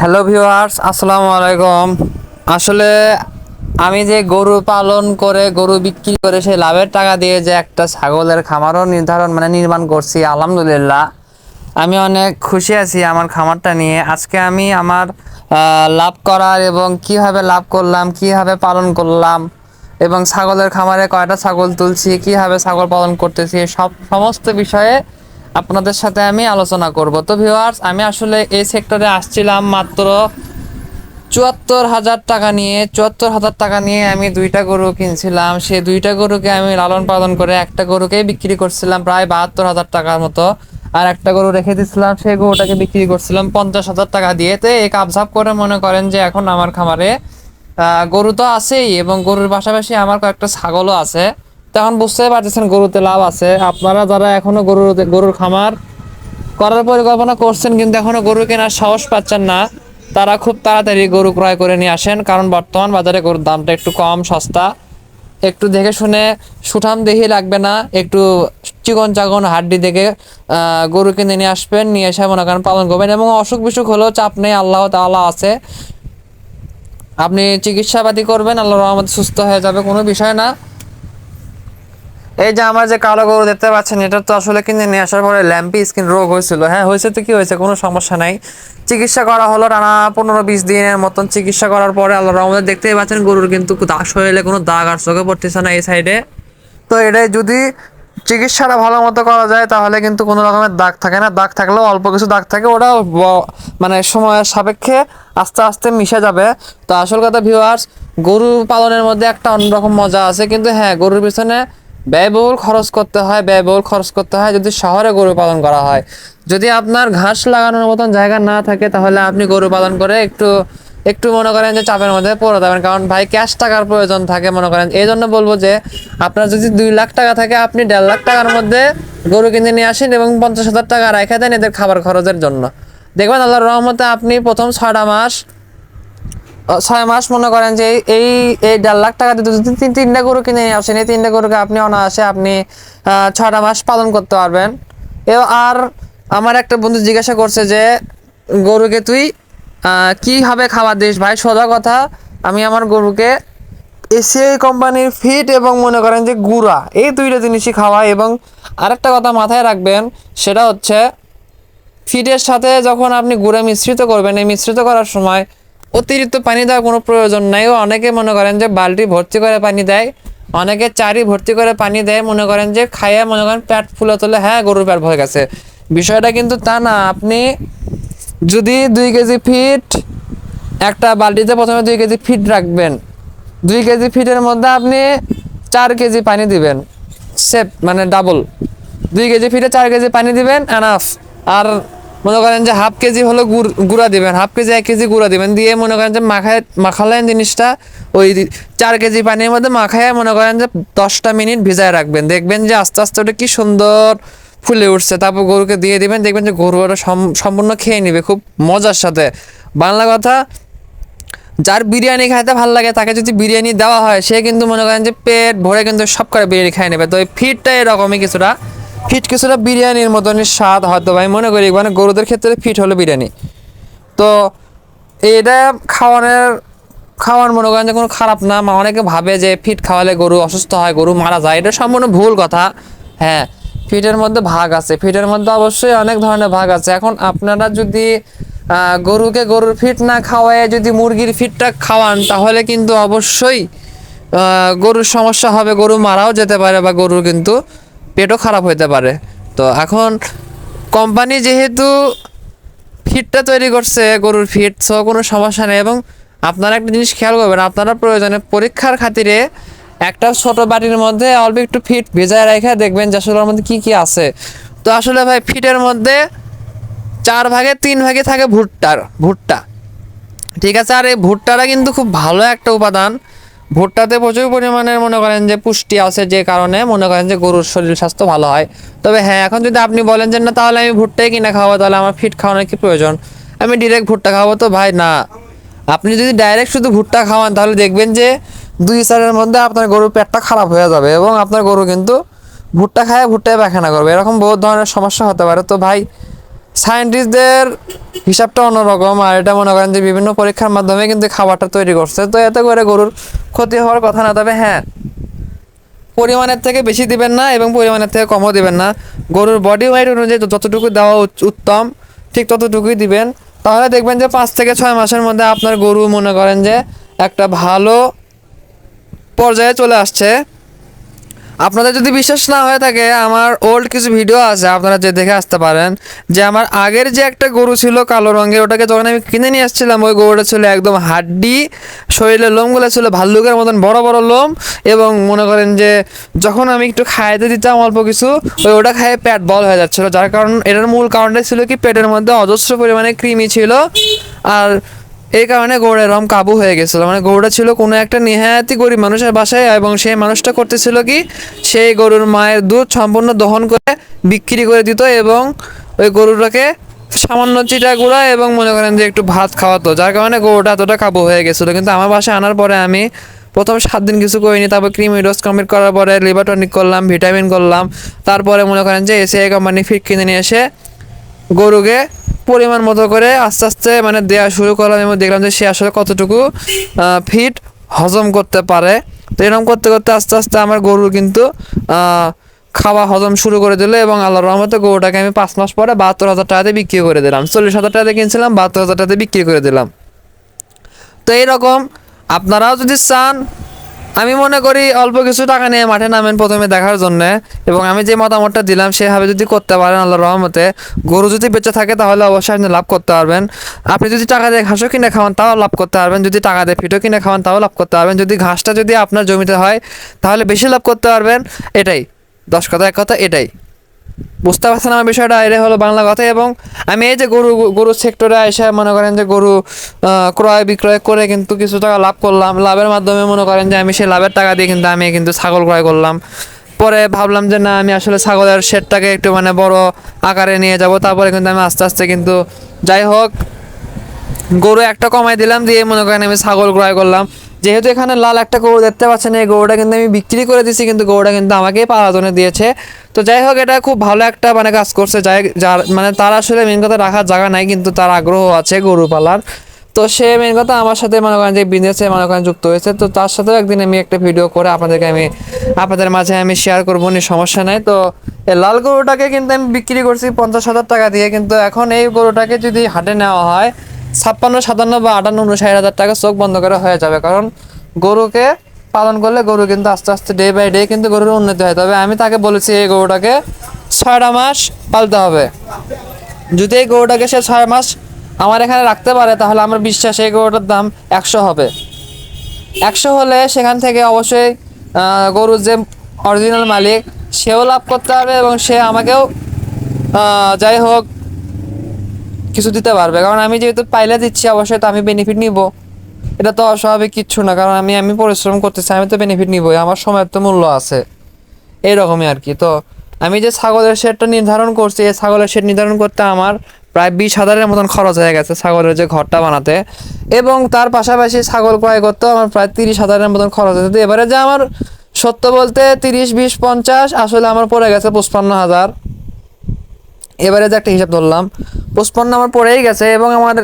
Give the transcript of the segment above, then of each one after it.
Hello viewers, আসসালামু আলাইকুম। আসলে আমি যে গরু পালন করে, গরু বিক্রি করে সেই লাভের টাকা দিয়ে যে একটা ছাগলের খামারও নির্ধারণ মানে নির্মাণ করছি, আলহামদুলিল্লাহ। আমি অনেক খুশি আছি আমার খামারটা নিয়ে। আজকে আমি আমার লাভ করার এবং কীভাবে লাভ করলাম, কীভাবে পালন করলাম এবং ছাগলের খামারে কয়টা ছাগল তুলছি, কীভাবে ছাগল পালন করতেছি, সব সমস্ত বিষয়ে আপনাদের সাথে আমি আলোচনা করব। তো ভিউয়ার্স আমি আসলে এই সেক্টরে আসছিলাম মাত্র চুয়াত্তর হাজার টাকা নিয়ে। চুয়াত্তর হাজার টাকা নিয়ে আমি দুইটা গরু কিনছিলাম। সেই দুইটা গরুকে আমি লালন পালন করে একটা গরুকেই বিক্রি করছিলাম প্রায় বাহাত্তর হাজার টাকার মতো। আর একটা গরু রেখে দিচ্ছিলাম সেই গরুটাকে বিক্রি করছিলাম পঞ্চাশ হাজার টাকা দিয়ে। তো এই কাপঝাপ করে মনে করেন যে এখন আমার খামারে গরু তো আছেই এবং গরুর পাশাপাশি আমার কয়েকটা ছাগলও আছে। তখন বুঝতেই পারতেছেন গরুতে লাভ আছে। আপনারা যারা এখনও গরুর গরুর খামার করার পরিকল্পনা করছেন কিন্তু এখনও গরু কেনার সাহস পাচ্ছেন না, তারা খুব তাড়াতাড়ি গরু ক্রয় করে নিয়ে আসেন। কারণ বর্তমান বাজারে গরুর দামটা একটু কম, সস্তা। একটু দেখে শুনে সুঠাম দেহি লাগবে না, একটু চিকন চাকন হাড্ডি দেখে গরু কিনে নিয়ে আসবেন, নিয়ে এসে মনে করেন পালন করবেন এবং অসুখ বিসুখ হলেও চাপ নেই, আল্লাহ তাআলা আছে। আপনি চিকিৎসাপাতি করবেন আল্লাহ রহমতে সুস্থ হয়ে যাবে, কোনো বিষয় না। এই যে আমার যে কালো গরু দেখতে পাচ্ছেন, এটা তো আসলে কিনে নিয়ে আসার পরে ল্যাম্পি স্কিন রোগ হয়েছিল। হ্যাঁ হয়েছে তো কি হয়েছে? কোনো সমস্যা নাই। চিকিৎসা করা হলো টানা পনেরো বিশ দিনের মতন চিকিৎসা করার পরে আল্লাহ রহমতে দেখতেই পাচ্ছেন, গরুর কিন্তু শরীরে কোনো দাগ আর চোখে পড়তেছে না এই সাইডে তো এটাই যদি চিকিৎসাটা ভালো মতো করা যায়, তাহলে কিন্তু কোনো রকমের দাগ থাকে না। দাগ থাকলেও অল্প কিছু দাগ থাকে ওটা মানে সময়ের সাপেক্ষে আস্তে আস্তে মিশে যাবে। তো আসল কথা ভিউয়ার্স গরু পালনের মধ্যে একটা অন্যরকম মজা আছে। কিন্তু হ্যাঁ গরুর পিছনে ব্যয়বহুল খরচ করতে হয়, ব্যয়বহুল খরচ করতে হয় যদি শহরে গরু পালন করা হয়। যদি আপনার ঘাস লাগানোর মতন জায়গা না থাকে তাহলে আপনি গরু পালন করে একটু একটু মনে করেন যে চাপের মধ্যে পড়ে যাবেন। কারণ ভাই ক্যাশ টাকার প্রয়োজন থাকে মনে করেন। এই জন্য বলব যে আপনার যদি দুই লাখ টাকা থাকে, আপনি দেড় লাখ টাকার মধ্যে গরু কিনে নিয়ে আসেন এবং পঞ্চাশ হাজার টাকা রেখে দেন এদের খাবার খরচের জন্য। দেখবেন আল্লাহর রহমতে আপনি প্রথম ছয়টা মাস ছয় মাস মনে করেন যে এই- এই দেড় লাখ টাকা দিয়ে যদি তিন তিনটা গরু কিনে নিয়ে আসেন, এই তিনটা গরুকে আপনি অনায়াসে আপনি ছটা মাস পালন করতে পারবেন। এও আর আমার একটা বন্ধু জিজ্ঞাসা করছে যে, গরুকে তুই কীভাবে খাবার দিস ভাই? সোজা কথা, আমি আমার গরুকে এসিআই কোম্পানির ফিট এবং মনে করেন যে গুঁড়া, এই দুইটা জিনিসই খাওয়া এবং আরেকটা কথা মাথায় রাখবেন, সেটা হচ্ছে ফিডের সাথে যখন আপনি গুঁড়া মিশ্রিত করবেন, এই মিশ্রিত করার সময় অতিরিক্ত পানি দেওয়ার কোনো প্রয়োজন নাই। অনেকে মনে করেন যে বালতি ভর্তি করে পানি দেয়, অনেকে চারি ভর্তি করে পানি দেয়, মনে করেন যে খাইয়া মনে করেন পেট ফুলে তোলে হ্যাঁ গরুর পেট ভরে গেছে। বিষয়টা কিন্তু তা না, আপনি যদি দুই কেজি ফিট একটা বালতিতে প্রথমে দুই কেজি ফিট রাখবেন, দুই কেজি ফিটের মধ্যে আপনি চার কেজি পানি দিবেন, সেপ মানে ডাবল দুই কেজি ফিটে চার কেজি পানি দিবেন এনাফ আর মনে করেন যে হাফ কেজি হলো গুড় দিবেন, হাফ কেজি, এক কেজি গুঁড়া দিবেন, দিয়ে মনে করেন যে মাখায়, মাখালেন জিনিসটা, ওই চার কেজি পানির মধ্যে মাখায় মনে করেন যে দশটা মিনিট ভিজায় রাখবেন। দেখবেন যে আস্তে আস্তে ওটা কি সুন্দর ফুলে উঠছে। তারপর গরুকে দিয়ে দিবেন, দেখবেন যে গরু ওটা সম- সম্পূর্ণ খেয়ে নিবে, খুব মজার সাথে। বাংলা কথা, যার বিরিয়ানি খাইতে ভালো লাগে, তাকে যদি বিরিয়ানি দেওয়া হয়, সে কিন্তু মনে করেন যে পেট ভরে কিন্তু সব করে বিরিয়ানি খাই নেবে। তো এই ফিটটা এরকমই কিছুটা ফিট কিছুটা বিরিয়ানির মতনই স্বাদ হয়তো ভাই মনে করি মানে গরুদের ক্ষেত্রে ফিট হলো বিরিয়ানি। তো এটা খাওয়ানোর খাওয়ার মনে করেন যে কোনো খারাপ না, মা অনেকে ভাবে যে ফিট খাওয়ালে গরু অসুস্থ হয়, গরু মারা যায়, এটা সম্পূর্ণ ভুল কথা। হ্যাঁ ফিটের মধ্যে ভাগ আছে, ফিটের মধ্যে অবশ্যই অনেক ধরনের ভাগ আছে। এখন আপনারা যদি গরুকে গরুর ফিট না খাওয়ায় যদি মুরগির ফিটটা খাওয়ান, তাহলে কিন্তু অবশ্যই গরুর সমস্যা হবে, গরু মারাও যেতে পারে বা গরুর কিন্তু পেটও খারাপ হতে পারে। তো এখন কোম্পানি যেহেতু ফিটটা তৈরি করছে, গরুর ফিট সো কোনো সমস্যা নেই এবং আপনারা একটা জিনিস খেয়াল করবেন, আপনারা প্রয়োজনে পরীক্ষার খাতিরে একটা ছোট বাটির মধ্যে অল্প একটু ফিট ভেজায় রেখে দেখবেন যে আসলে মধ্যে কী কী আছে। তো আসলে ভাই, ফিটের মধ্যে চার ভাগে তিন ভাগে থাকে ভুট্টার, ভুট্টা। ঠিক আছে, আর এই ভুট্টাটা কিন্তু খুব ভালো একটা উপাদান। ভুট্টাতে প্রচুর পরিমাণের মনে করেন যে পুষ্টি আছে যে কারণে মনে করেন যে গরুর শরীর স্বাস্থ্য ভালো হয়। তবে হ্যাঁ এখন যদি আপনি বলেন যে, না, তাহলে আমি ভুট্টাই কিনে খাওয়াবো তাহলে আমার ফিট খাওয়ানোর কি প্রয়োজন? আমি ডিরেক্ট ভুট্টা খাওয়াবো তো ভাই, না। আপনি যদি ডাইরেক্ট শুধু ভুট্টা খাওয়ান, তাহলে দেখবেন যে দুই চারের মধ্যে আপনার গরুর পেটটা খারাপ হয়ে যাবে এবং আপনার গরু কিন্তু ভুট্টা খায় ভুট্টায় পায়খানা করবে। এরকম বহুত ধরনের সমস্যা হতে পারে। তো ভাই সায়েন্টিস্টদের হিসাবটা অন্যরকম, আর এটা মনে করেন যে বিভিন্ন পরীক্ষার মাধ্যমে কিন্তু খাবারটা তৈরি করছে। তো এতে করে গরুর ক্ষতি হওয়ার কথা না, তবে হ্যাঁ পরিমাণের থেকে বেশি দিবেন না এবং পরিমাণের থেকে কমও দিবেন না। গরুর বডি ওয়েট অনুযায়ী যতটুকু দেওয়া উত্তম, ঠিক ততটুকুই দিবেন। তাহলে দেখবেন যে পাঁচ থেকে ছয় মাসের মধ্যে আপনার গরু মনে করেন যে একটা ভালো পর্যায়ে চলে আসছে। আপনাদের যদি বিশ্বাস না হয়ে থাকে, আমার ওল্ড কিছু ভিডিও আছে, আপনারা যে দেখে আসতে পারেন, যে আমার আগের যে একটা গরু ছিল কালো রঙের, ওটাকে যখন আমি কিনে নিয়ে আসছিলাম, ওই গরুটা ছিল একদম হাড্ডি, শরীরের লোমগুলো ছিল ভাল্লুকের মতন বড় বড় লোম এবং মনে করেন যে যখন আমি একটু খাইতে দিতাম অল্প কিছু, ওই ওটা খাইয়ে পেট বল হয়ে যাচ্ছিল। যার কারণ, এটার মূল কারণটা ছিল কি, পেটের মধ্যে অজস্র পরিমাণে কৃমি ছিল। আর এই কারণে গৌড়া রম কাবু হয়ে গেছিল। মানে গৌড়া ছিল কোনো একটা নিহায়াতি গরিব মানুষের বাসায় এবং সেই মানুষটা করতেছিল কি? সেই গরুর মায়ের দুধ সম্পূর্ণ দহন করে বিক্রি করে দিত এবং ওই গরুটাকে সামান্য চিটা গুঁড়া এবং মনে করেন যে একটু ভাত খাওয়াতো, যার কারণে গরুটা এতটা কাবু হয়ে গেছিল। কিন্তু আমার বাসায় আনার পরে আমি প্রথম সাত দিন কিছু করিনি, তারপর ক্রিমি ডোজ কমপ্লিট করার পরে লিভার টনিক করলাম ভিটামিন করলাম। তারপরে মনে করেন যে এসিআই কোম্পানি ফিট কিনে নিয়ে এসে গরুকে পরিমাণ মতো করে আস্তে আস্তে মানে দেওয়া শুরু করলাম এবং দেখলাম যে সে আসলে কতটুকু ফিট হজম করতে পারে। তো এরকম করতে করতে আস্তে আস্তে আমার গরু কিন্তু খাওয়া হজম শুরু করে দিল এবং আল্লাহর রহমতে গরুটাকে আমি পাঁচ মাস পরে বাহাত্তর হাজার টাকাতে বিক্রি করে দিলাম। চল্লিশ হাজার টাকাতে কিনছিলাম, বাহাত্তর হাজার টাকাতে বিক্রি করে দিলাম। তো এইরকম আপনারাও যদি চান আমি মনে করি অল্প কিছু টাকা নিয়ে মাঠে নামেন প্রথমে দেখার জন্য। এবং আমি যে মতামতটা দিলাম, সেভাবে যদি করতে পারেন আল্লাহ রহমতে। গরু যদি বেঁচে থাকে, তাহলে অবশ্যই আপনি লাভ করতে পারবেন। আপনি যদি টাকা দিয়ে ঘাসও কিনে খাওয়ান, তাও লাভ করতে পারবেন। যদি টাকা দিয়ে ফিটও কিনে খাওয়ান, তাও লাভ করতে পারবেন। যদি ঘাসটা যদি আপনার জমিতে হয়, তাহলে বেশি লাভ করতে পারবেন। এটাই। দশ কথা, এক কথা, এটাই। বুঝতে পারছেন আমার বিষয়টা? এটা হলো বাংলা কথা এবং আমি এই যে গরু, গরুর সেক্টরে এসে মনে করেন যে গরু ক্রয় বিক্রয় করে কিন্তু কিছু টাকা লাভ করলাম। লাভের মাধ্যমে মনে করেন যে আমি সেই লাভের টাকা দিয়ে কিন্তু আমি কিন্তু ছাগল ক্রয় করলাম। পরে ভাবলাম যে না, আমি আসলে ছাগলের শেডটাকে একটু মানে বড় আকারে নিয়ে যাব। তারপরে কিন্তু আমি আস্তে আস্তে কিন্তু যাই হোক, গরু একটা কমাই দিলাম দিয়ে মনে করেন আমি ছাগল ক্রয় করলাম। যেহেতু এখানে লাল একটা গরু দেখতে পাচ্ছেন, এই গরুটা কিন্তু আমি বিক্রি করে দিছি, কিন্তু গরুটা কিন্তু আমাকেই পাওয়ার জন্য দিয়েছে। তো যাই হোক, এটা খুব ভালো একটা মানে কাজ করছে, যাই যার মানে তার আসলে মেন কথা রাখার জায়গা নাই, কিন্তু তার আগ্রহ আছে গরু পালার। তো সে মেন কথা আমার সাথে মনে করেন যে বিজনেসে মনে করেন যুক্ত হয়েছে, তো তার সাথেও একদিন আমি একটা ভিডিও করে আপনাদেরকে আমি, আপনাদের মাঝে আমি শেয়ার করব নি সমস্যা নাই। তো এই লাল গরুটাকে কিন্তু আমি বিক্রি করছি পঞ্চাশ হাজার টাকা দিয়ে, কিন্তু এখন এই গরুটাকে যদি হাটে নেওয়া হয় ছাপ্পান্ন, সাতান্ন বা আটান্ন, উনষাট হাজার টাকা চোখ বন্ধ করে হয়ে যাবে। কারণ গরুকে পালন করলে গরু কিন্তু আস্তে আস্তে ডে বাই ডে কিন্তু গরুর উন্নতি হয়। তবে আমি তাকে বলেছি এই গরুটাকে ছয়টা মাস পালতে হবে। যদি এই গরুটাকে সে ছয় মাস আমার এখানে রাখতে পারে, তাহলে আমার বিশ্বাস এই গরুটার দাম একশো হবে। একশো হলে সেখান থেকে অবশ্যই গরুর যে অরিজিনাল মালিক, সেও লাভ করতে হবে এবং সে আমাকেও যাই হোক কিছু দিতে পারবে। কারণ আমি যেহেতু পাইলে দিচ্ছি, অবশ্যই তো আমি বেনিফিট নিব। এটা তো অস্বাভাবিক কিচ্ছু না, কারণ আমি আমি পরিশ্রম করতেছি, আমি তো বেনিফিট নিবই, আমার সময়ের তো মূল্য আছে। এইরকমই আর কি। তো আমি যে ছাগলের শেডটা নির্ধারণ করছি, এই ছাগলের শেড নির্ধারণ করতে আমার প্রায় বিশ হাজারের মতন খরচ হয়ে গেছে ছাগলের যে ঘরটা বানাতে। এবং তার পাশাপাশি ছাগল ক্রয় করতেও আমার প্রায় তিরিশ হাজারের মতন খরচ হয়েছে। তো এবারে যে আমার সত্য বলতে তিরিশ, বিশ, পঞ্চাশ, আসলে আমার পড়ে গেছে পঁচপান্ন হাজার। এবারে যে একটা হিসাব ধরলাম পঁচপান্ন আমার পড়েই গেছে এবং আমার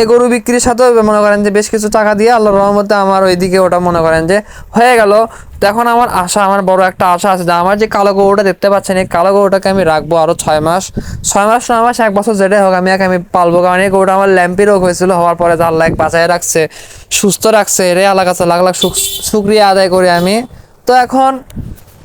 এই গরু বিক্রির সাথেও মনে করেন যে বেশ কিছু টাকা দিয়ে আল্লাহর রহমতে আমার ওইদিকে ওটা মনে করেন যে হয়ে গেল। তো এখন আমার আশা, আমার বড় একটা আশা আছে যে আমার যে কালো গরুটা দেখতে পাচ্ছেন, এই কালো গরুটাকে আমি রাখব আরও ছয় মাস। ছয় মাস নয় মাস, এক বছর যেটাই হোক, আমি একে আমি পালবো। কারণ এই গরুটা আমার ল্যাম্পি রোগ হয়েছিল, হওয়ার পরে আল্লাহ এক বাঁচায় রাখছে, সুস্থ রাখছে রে আল্লাহ কাছে লাখ শুক্রিয়া আদায় করি আমি। তো এখন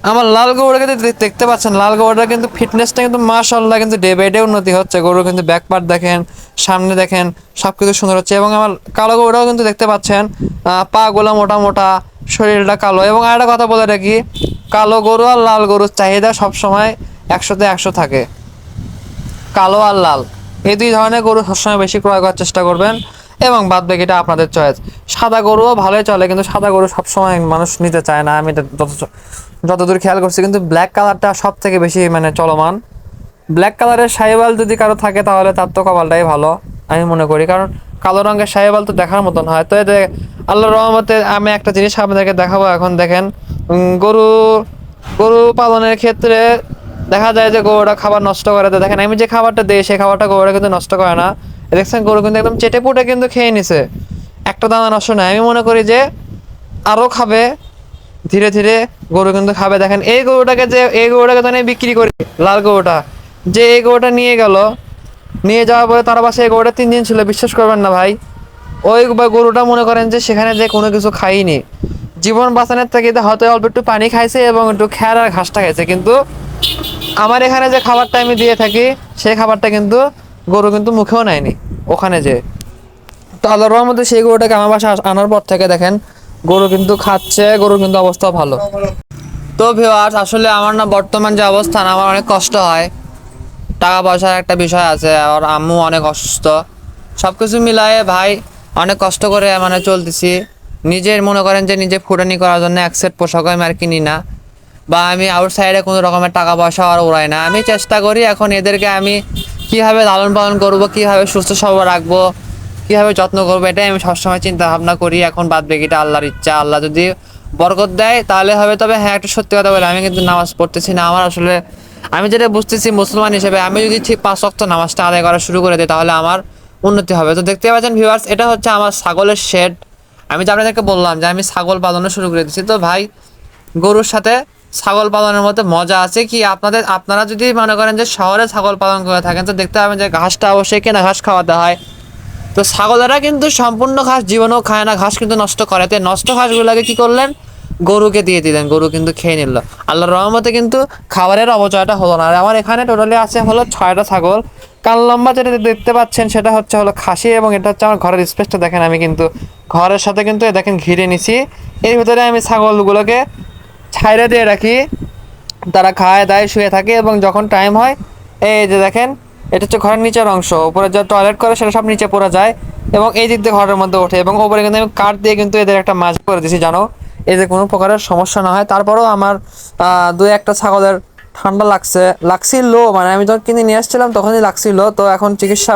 আমার লাল গরুটাকে দেখতে পাচ্ছেন লাল গরুটা কিন্তু ফিটনেসটা কিন্তু মাশাল্লাহ কিন্তু ডে বাই ডে উন্নতি হচ্ছে। গরু কিন্তু ব্যাক পার্ট দেখেন সামনে দেখেন সব কিছু সুন্দর হচ্ছে এবং আমার কালো গরুটাও কিন্তু দেখতে পাচ্ছেন। আহ, পা গুলো মোটা মোটা শরীরটা কালো এবং আরেকটা কথা বলে রাখি কালো গরু আর লাল গরুর চাহিদা সবসময় একশোতে একশো থাকে। কালো আর লাল এই দুই ধরনের গরু সবসময় বেশি ক্রয় করার চেষ্টা করবেন। এবং বাদ বাকিটা আপনাদের চয়েস সাদা গরুও ভালোই চলে, কিন্তু সাদা গরু সবসময় মানুষ নিতে চায় না। আমি এটা যত- যতদূর খেয়াল করছি, কিন্তু ব্ল্যাক কালারটা সব থেকে বেশি মানে চলমান। ব্ল্যাক কালারের সাইবাল যদি কারও থাকে, তাহলে তার তো কপালটাই ভালো, আমি মনে করি। কারণ কালো রঙের সাইবাল তো দেখার মতন হয়। তো এতে আল্লাহর রহমতে আমি একটা জিনিস আপনাদেরকে দেখাবো এখন, দেখেন। গরু গরু পালনের ক্ষেত্রে দেখা যায় যে গরুটা খাবার নষ্ট করে দেয়। দেখেন, আমি যে খাবারটা দিই, সেই খাবারটা গরুটা কিন্তু নষ্ট করে না। দেখছেন, গরু কিন্তু একদম চেটে পুটে কিন্তু খেয়ে নিছে। একটা দানা নষ্ট নয় আমি মনে করি যে আরও খাবে, ধীরে ধীরে গরু কিন্তু খাবে। দেখেন, এই গরুটাকে যে, এই গরুটাকে তো বিক্রি করি, লাল গরুটা। যে এই গরুটা নিয়ে গেল, নিয়ে যাওয়ার পরে তার পাশে এই গরুটা তিন দিন ছিল। বিশ্বাস করবেন না ভাই, ওই গরুটা মনে করেন যে সেখানে যে কোনো কিছু খাইনি। জীবন বাঁচানোর থেকে হয়তো অল্প একটু পানি খাইছে এবং একটু খেয়ার আর ঘাসটা খাইছে। কিন্তু আমার এখানে যে খাবারটা আমি দিয়ে থাকি, সেই খাবারটা কিন্তু গরু কিন্তু মুখেও নেয়নি, ওখানে যে। তো আল্লাহর মধ্যে সেই গরুটাকে আমার আস- আনার পর থেকে দেখেন, গরু কিন্তু খাচ্ছে, গরুর কিন্তু অবস্থা ভালো। তো ভিওয়ার্স আসলে আমার না বর্তমান যে অবস্থান আমার অনেক কষ্ট হয়। টাকা পয়সার একটা বিষয় আছে, আর আম্মু অনেক অসুস্থ। সব কিছু মিলায়ে ভাই অনেক কষ্ট করে মানে চলতেছি। নিজের মনে করেন যে নিজে ফুটানি করার জন্য এক সেট পোশাক আমি আর কিনি না। বা আমি আউটসাইডে কোনো রকমের টাকা পয়সা আর উড়াই না। আমি চেষ্টা করি এখন এদেরকে আমি কীভাবে লালন পালন করব, কীভাবে সুস্থ সবল রাখব, কীভাবে যত্ন করব, এটাই আমি সবসময় চিন্তা ভাবনা করি। এখন বাদ বাকিটা আল্লাহর ইচ্ছা, আল্লাহ যদি বরকত দেয়, তাহলে হবে। তবে হ্যাঁ একটা সত্যি কথা বলে, আমি কিন্তু নামাজ পড়তেছি না। আমার আসলে, আমি যেটা বুঝতেছি মুসলমান হিসেবে, আমি যদি ঠিক পাঁচ ওয়াক্ত নামাজটা আদায় করা শুরু করে দিই, তাহলে আমার উন্নতি হবে। তো দেখতে পাচ্ছেন ভিউয়ার্স এটা হচ্ছে আমার ছাগলের শেড আমি যে আপনাদেরকে বললাম যে আমি ছাগল পালনও শুরু করে দিচ্ছি তো ভাই, গরুর সাথে ছাগল পালনের মধ্যে মজা আছে কি? আপনাদের, আপনারা যদি মনে করেন যে শহরে ছাগল পালন করে থাকেন, তো দেখতে পাবেন যে ঘাসটা অবশ্যই কেনা ঘাস খাওয়াতে হয়। তো ছাগলেরা কিন্তু সম্পূর্ণ ঘাস জীবনেও খায় না, ঘাস কিন্তু নষ্ট করে। তো নষ্ট ঘাসগুলোকে কি করলেন? গরুকে দিয়ে দিলেন, গরু কিন্তু খেয়ে নিল। আল্লাহর রহমতে কিন্তু খাবারের অপচয়টা হলো না। আর আমার এখানে টোটালি আছে হলো ছয়টা ছাগল। কাল লম্বা যেটা দেখতে পাচ্ছেন, সেটা হচ্ছে হলো খাসি এবং এটা হচ্ছে আমার ঘরের স্পেসটা দেখেন আমি কিন্তু। ঘরের সাথে কিন্তু দেখেন ঘিরে নিছি। এর ভিতরে আমি ছাগলগুলোকে ছাইরে দিয়ে রাখি। তারা খায়, দায়, শুয়ে থাকে এবং যখন টাইম হয়, এই যে দেখেন, এটা হচ্ছে ঘরের নিচের অংশ। উপরে যা টয়লেট করে, সেটা সব নিচে পড়ে যায় এবং এই দিক দিয়ে ঘরের মধ্যে ওঠে এবং উপরে কিন্তু আমি কাঠ দিয়ে কিন্তু এদের একটা মাছ করে দিয়েছি জানো? এদের কোনো প্রকারের সমস্যা না হয়। তারপরেও আমার দু একটা ছাগলের ঠান্ডা লাগছে, লাগছিল মানে আমি যখন কিনে নিয়ে আসছিলাম তখনই লাগছিল। তো এখন চিকিৎসা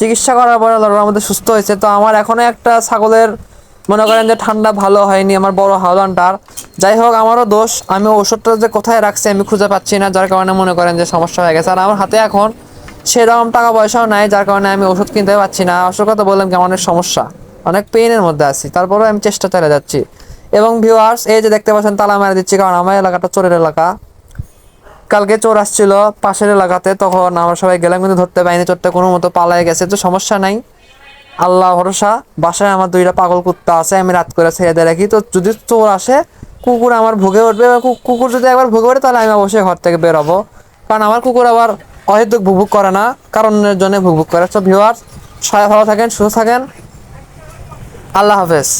চিকিৎসা করার পরে মধ্যে সুস্থ হয়েছে। তো আমার এখনও একটা ছাগলের মনে করেন যে ঠান্ডা ভালো হয়নি, আমার বড় হাওলানটার যাই হোক, আমারও দোষ। আমি ওষুধটা যে কোথায় রাখছি আমি খুঁজে পাচ্ছি না, যার কারণে মনে করেন যে সমস্যা হয়ে গেছে। আর আমার হাতে এখন সেরকম টাকা পয়সাও নাই, যার কারণে আমি ওষুধ কিনতে পারছি না। আসল কথা বললাম কি অনেক সমস্যা, অনেক পেইনের মধ্যে আছি। তারপরেও আমি চেষ্টা চালিয়ে যাচ্ছি। এবং ভিউয়ার্স এই যে দেখতে পাচ্ছেন, তালা মারা দিচ্ছি, কারণ আমার এলাকাটা চোরের এলাকা। কালকে চোর আসছিল পাশের এলাকাতে, তখন আমরা সবাই গেলাম, কিন্তু ধরতে পারিনি, চোরটা কোনো মতো পালায় গেছে, তো সমস্যা নাই। আল্লাহ ভরসা, বাসায় আমার দুইটা পাগল কুত্তা আছে, আমি রাত করে ছেড়ে দিয়ে রাখি। তো যদি চোর আসে, কুকুর আমার ভোগে উঠবে কুকুর যদি একবার ভোগে ওঠে, তাহলে আমি অবশ্যই ঘর থেকে বেরোবো কারণ আমার কুকুর আবার অহেতুক ভুকভুক করে না, কারণের জন্য ভুকভুক করে। সব ভিউয়ার্স সবাই ভালো থাকেন, সুস্থ থাকেন। আল্লাহ হাফেজ।